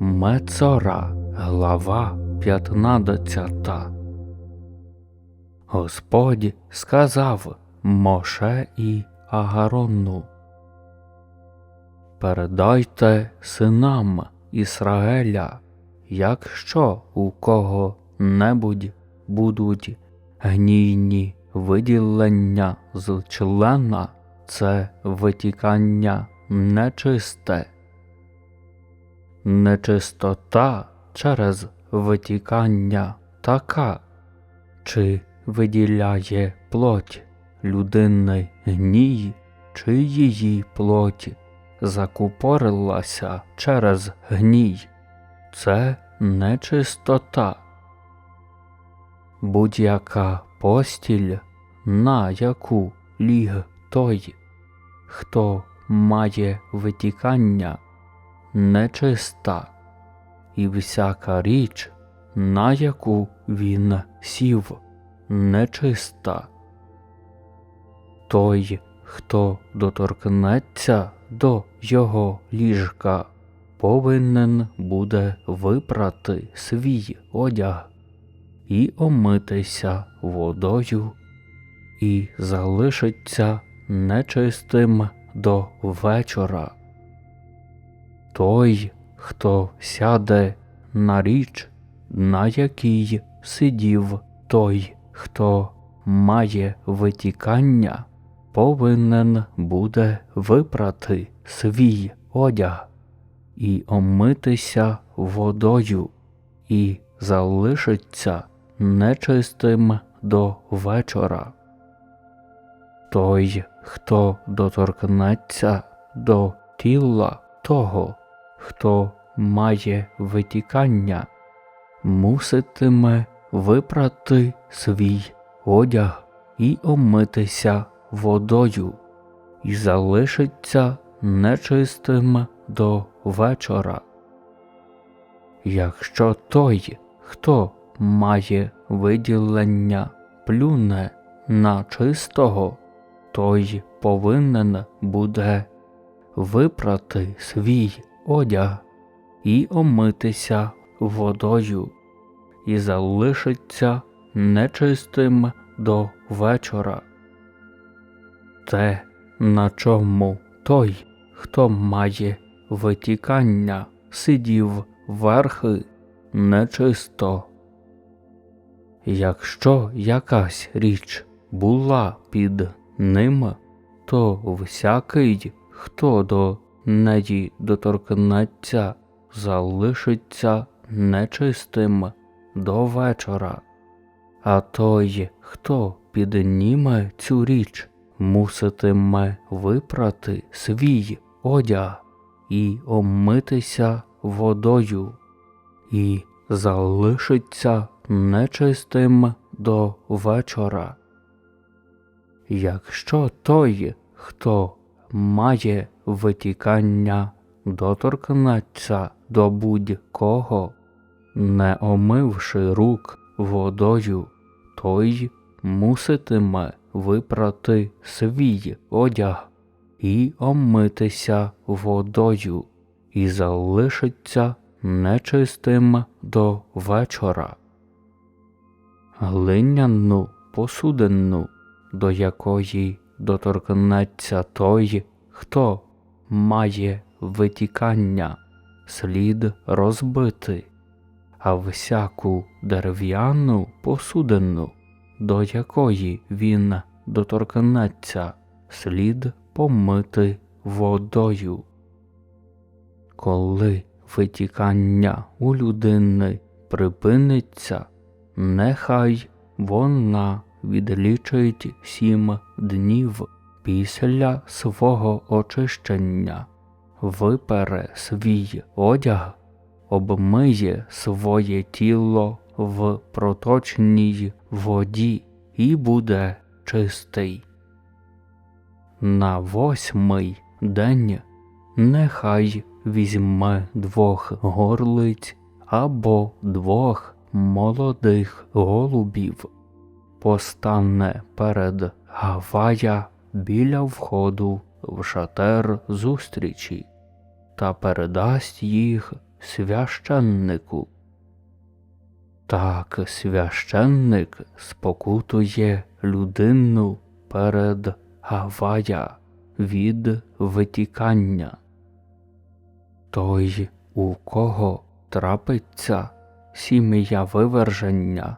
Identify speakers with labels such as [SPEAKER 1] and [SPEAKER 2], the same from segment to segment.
[SPEAKER 1] Мецора, глава 15. Господь сказав Моше і Агарону. Передайте синам Ісраеля, якщо у кого небудь будуть гнійні виділення з члена, це витікання нечисте. Нечистота через витікання така, чи виділяє плоть людини гній, чи її плоть закупорилася через гній. Це нечистота. Будь-яка постіль, на яку ліг той, хто має витікання, нечиста, і всяка річ, на яку він сів, нечиста. Той, хто доторкнеться до його ліжка, повинен буде випрати свій одяг і омитися водою, і залишиться нечистим до вечора. Той, хто сяде на річ, на якій сидів той, хто має витікання, повинен буде випрати свій одяг і омитися водою, і залишиться нечистим до вечора. Той, хто доторкнеться до тіла того, хто має витікання, муситиме випрати свій одяг і омитися водою, і залишиться нечистим до вечора. Якщо той, хто має виділення, плюне на чистого, той повинен буде випрати свій одяг і омитися водою, і залишиться нечистим до вечора. Те, на чому той, хто має витікання, сидів верхи, нечисто. Якщо якась річ була під ним, то всякий, хто до неї доторкнеться, залишиться нечистим до вечора, а той, хто підніме цю річ, муситиме випрати свій одяг і омитися водою, і залишиться нечистим до вечора. Якщо той, хто має витікання, доторкнеться до будь-кого, не омивши рук водою, той муситиме випрати свій одяг і омитися водою, і залишиться нечистим до вечора. Глиняну посудину, до якої доторкнеться той, хто має витікання, слід розбити, а всяку дерев'яну посудину, до якої він доторкнеться, слід помити водою. Коли витікання у людини припиниться, нехай вона відлічить сім днів після свого очищення, випере свій одяг, обмиє своє тіло в проточній воді і буде чистий. На восьмий день нехай візьме двох горлиць або двох молодих голубів, постане перед Гавая біля входу в шатер зустрічі та передасть їх священнику. Так священник спокутує людину перед Гавая від витікання. Той, у кого трапиться сім'я виверження,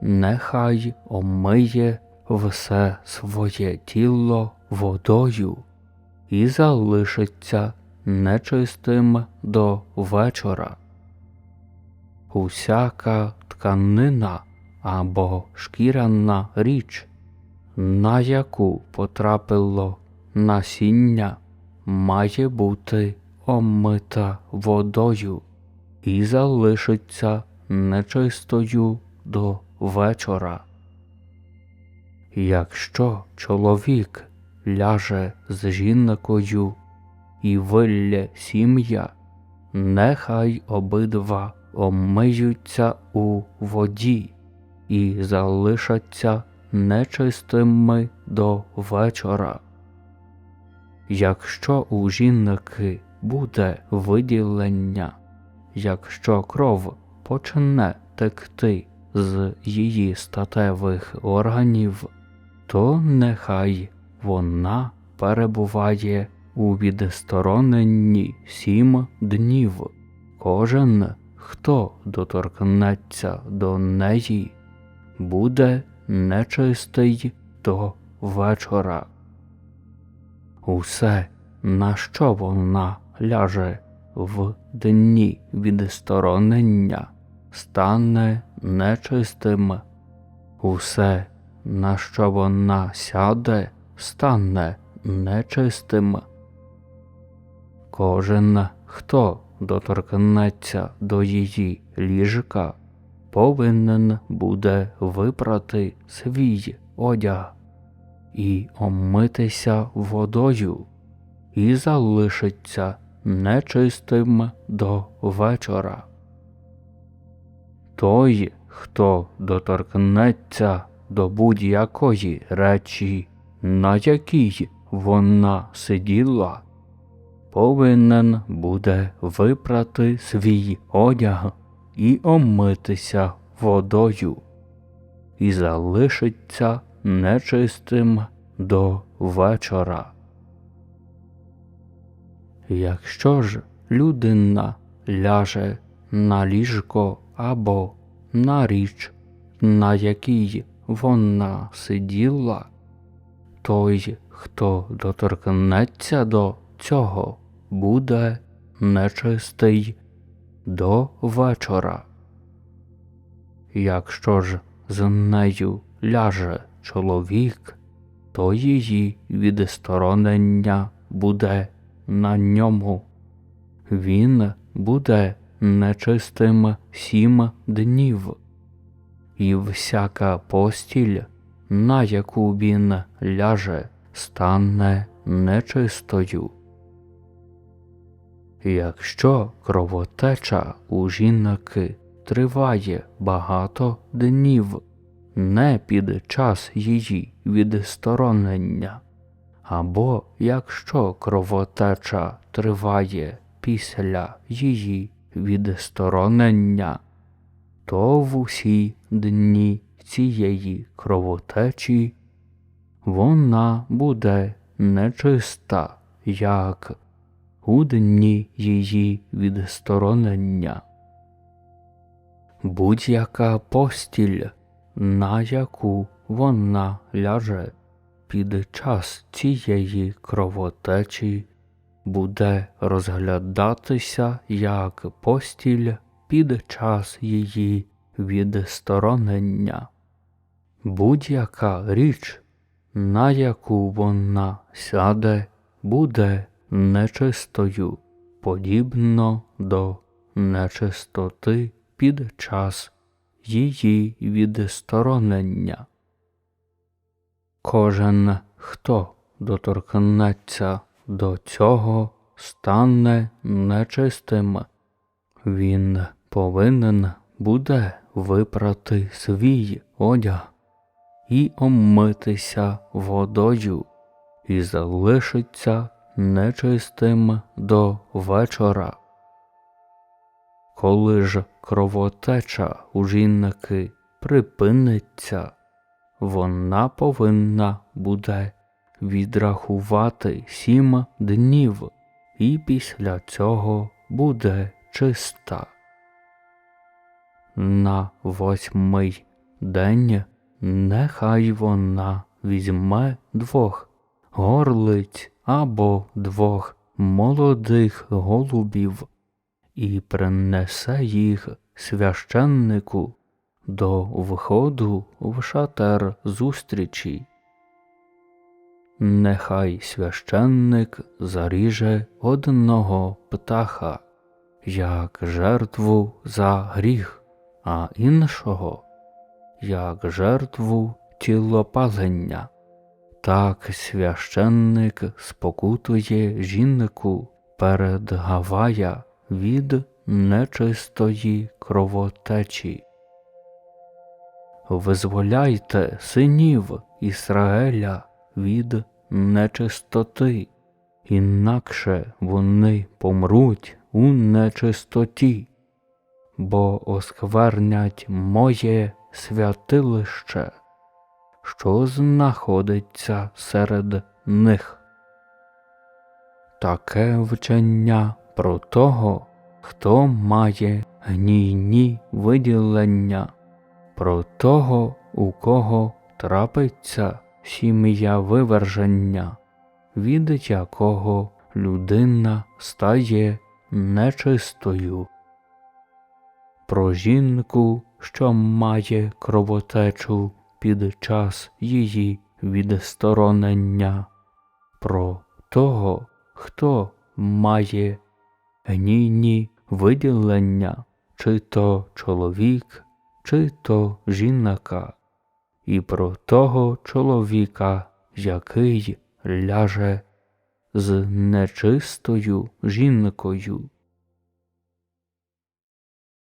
[SPEAKER 1] нехай омиє все своє тіло водою і залишиться нечистим до вечора. Усяка тканина або шкіряна річ, на яку потрапило насіння, має бути омита водою і залишиться нечистою до вечора. Якщо чоловік ляже з жінкою і вилє сім'я, нехай обидва омиються у воді і залишаться нечистими до вечора. Якщо у жінки буде виділення, якщо кров почне текти з її статевих органів, то нехай вона перебуває у відстороненні сім днів. Кожен, хто доторкнеться до неї, буде нечистий до вечора. Усе, на що вона ляже в дні відсторонення, стане нечистим. Усе, на що вона сяде, стане нечистим. Кожен, хто доторкнеться до її ліжка, повинен буде випрати свій одяг і омитися водою, і залишиться нечистим до вечора. Той, хто доторкнеться до будь-якої речі, на якій вона сиділа, повинен буде випрати свій одяг і омитися водою, і залишиться нечистим до вечора. Якщо ж людина ляже на ліжко або на річ, на якій вона сиділа, той, хто доторкнеться до цього, буде нечистий до вечора. Якщо ж з нею ляже чоловік, то її відсторонення буде на ньому. Він буде нечистим сім днів, і всяка постіль, на яку він ляже, стане нечистою. Якщо кровотеча у жінки триває багато днів, не під час її відсторонення, або якщо кровотеча триває після її відсторонення, то в усі дні цієї кровотечі вона буде нечиста, як у дні її відсторонення. Будь-яка постіль, на яку вона ляже під час цієї кровотечі, буде розглядатися як постіль під час її відсторонення. Будь-яка річ, на яку вона сяде, буде нечистою, подібно до нечистоти під час її відсторонення. Кожен, хто доторкнеться до цього, стане нечистим. Він повинен буде випрати свій одяг і омитися водою, і залишиться нечистим до вечора. коли ж кровотеча у жінки припиниться, вона повинна буде відрахувати сім днів, і після цього буде чиста. На восьмий день нехай вона візьме двох горлиць або двох молодих голубів і принесе їх священнику до входу в шатер зустрічі. Нехай священник заріже одного птаха, як жертву за гріх, а іншого як жертву тілопалення. Так священник спокутує жінку перед Гавая від нечистої кровотечі. Визволяйте синів Ісраеля від нечистоти, інакше вони помруть у нечистоті, бо осквернять моє святилище, що знаходиться серед них. Таке вчення про того, хто має гнійні виділення, про того, у кого трапиться сім'я виверження, від якого людина стає нечистою. Про жінку, що має кровотечу під час її відсторонення, про того, хто має гнійні виділення, чи то чоловік, чи то жінка, і про того чоловіка, який ляже з нечистою жінкою.